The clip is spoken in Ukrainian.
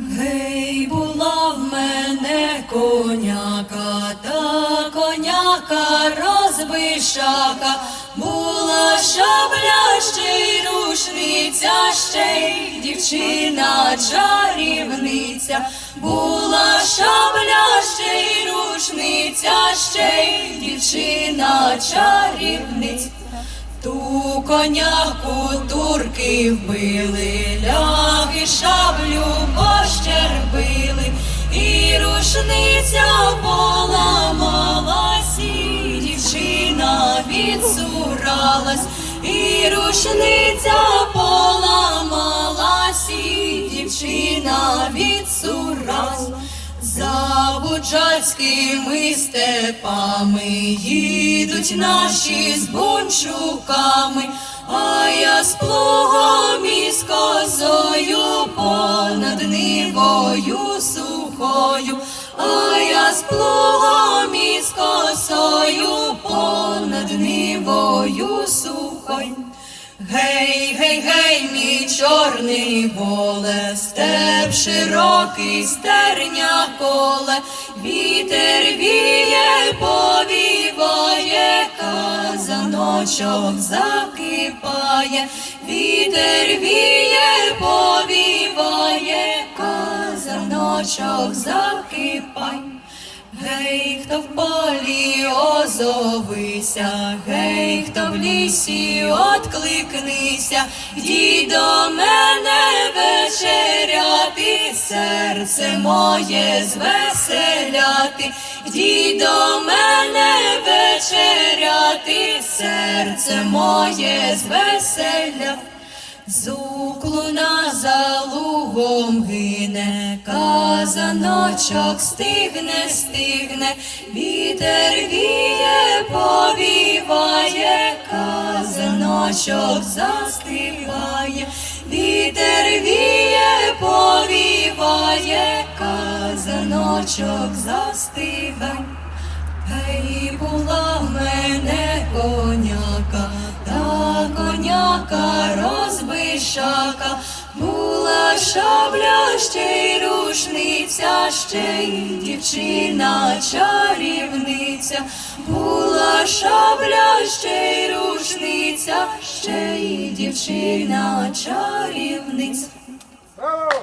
Гей, була в мене коняка, та коняка розбишака, була шабля ще й рушниця, ще й дівчина чарівниця, була шабля ще й рушниця, ще й дівчина чарівниця. Ту коняку турки вбили, ляги шаблю пощербили, і рушниця поламалась, і дівчина відсуралась, і рушниця поламалась, і дівчина відсуралась. За буджацькими степами їдуть наші з бунчуками, а я з плугом і з козою понад нивою сухою, а я з плугом і з косою понад нивою сухою. Гей, гей, гей, мій чорний воле, степ широкий, стерня коле, вітер віє, повіває, казаночок закипає, вітер віє, повіває, казаночок закипає. Гей, хто в полі озовися, гей, хто в лісі откликнися, йди до мене вечеряти, серце моє звеселяти, йди до мене серце моє звеселяти. Зуклуна за лугом гине, казаночок стигне, стигне, вітер віє, повіває, казаночок застигає, вітер віє, повіває, казаночок застигає. Гей, була в мене коняка, та коняка розбишака, була шабля, ще й рушниця, ще й дівчина чарівниця, була шабля, ще й рушниця, ще й дівчина чарівниця. Браво!